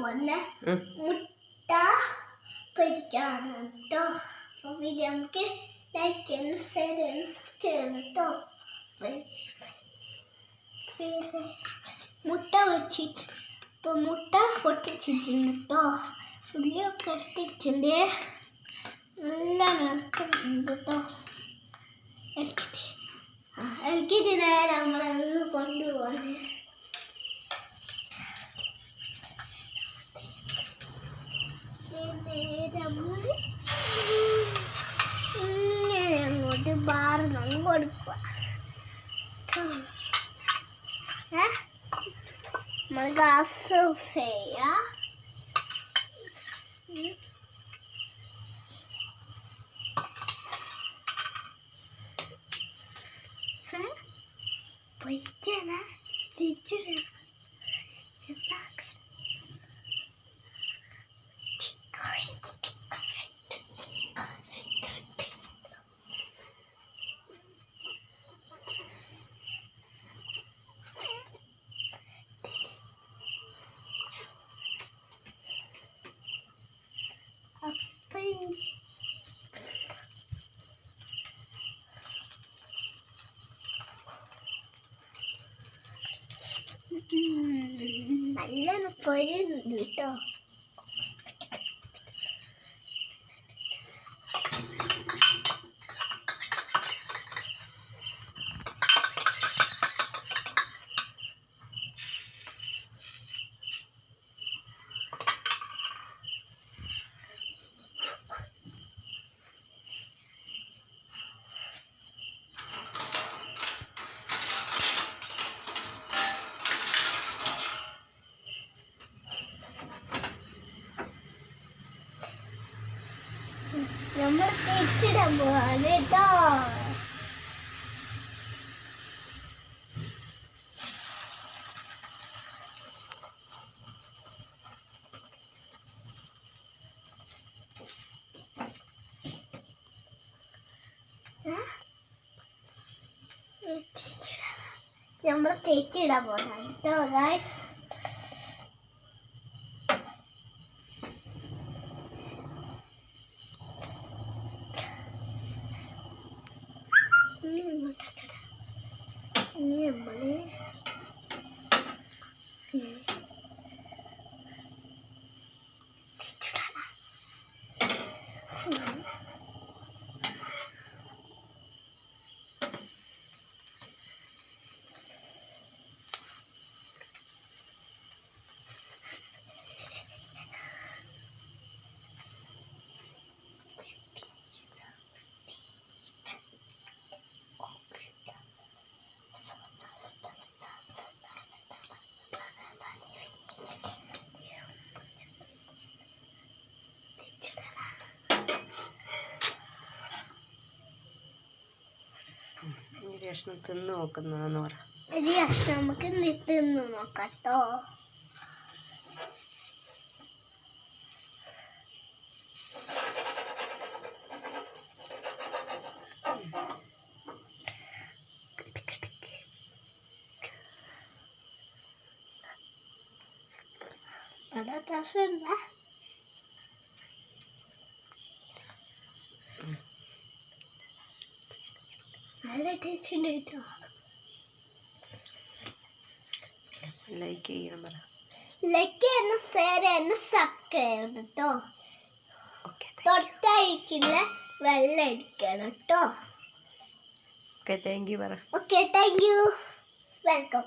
പോന്നെ മുട്ട പൊരിക്കാണ് കേട്ടോ. അപ്പോൾ വീഡിയോ നമുക്ക് ലൈക്ക് ചെയ്യണം ഷെയർ ചെയ്യണം സബ്സ്ക്രൈബ് കേട്ടോ മുട്ട പൊരിച്ചിട്ട് ഇപ്പോൾ മുട്ട പൊട്ടിച്ചിട്ടുണ്ട് കേട്ടോ ഉള്ളിയൊക്കെ എടുത്തിട്ടുണ്ട്. നല്ല നടക്കുന്നുണ്ട് കേട്ടോ ഇളക്കിട്ട് ആ ഇളക്കിട്ട് നേരെ നമ്മളൊന്ന് അങ്ങോട്ട് കൊടുക്കുക നമ്മൾ ചെയ്യാം പൊയ്ക്കാനാ തിരിച്ചിടണം നല്ല പൊരുന്നുണ്ട് കേട്ടോ. നമ്മൾ തിരിച്ചിടാൻ പോവാണ് കേട്ടോ നമ്മൾ തിരിച്ചിടാൻ പോവാണ് കേട്ടോ নিয়ে বলে ഈ കഷ്ണം തിന്ന് നോക്കുന്നതെന്ന് പറ. ഒരു കഷ്ണം നമുക്ക് നിന്നു നോക്കാട്ടോ. അവിടെ കഷ്ണ നല്ല ടേസ്റ്റ് ഉണ്ട് കേട്ടോ ലൈക്ക് ചെയ്യണം പറ. ലൈക്ക് എന്ന ഷെയർ എന്ന സബ്സ്ക്രൈബ് കേട്ടോ ഓക്കെ തൊട്ടയക്കില്ല വെള്ളം അടിക്കണം കേട്ടോ ഓക്കെ താങ്ക് യു പറ. Okay thank you welcome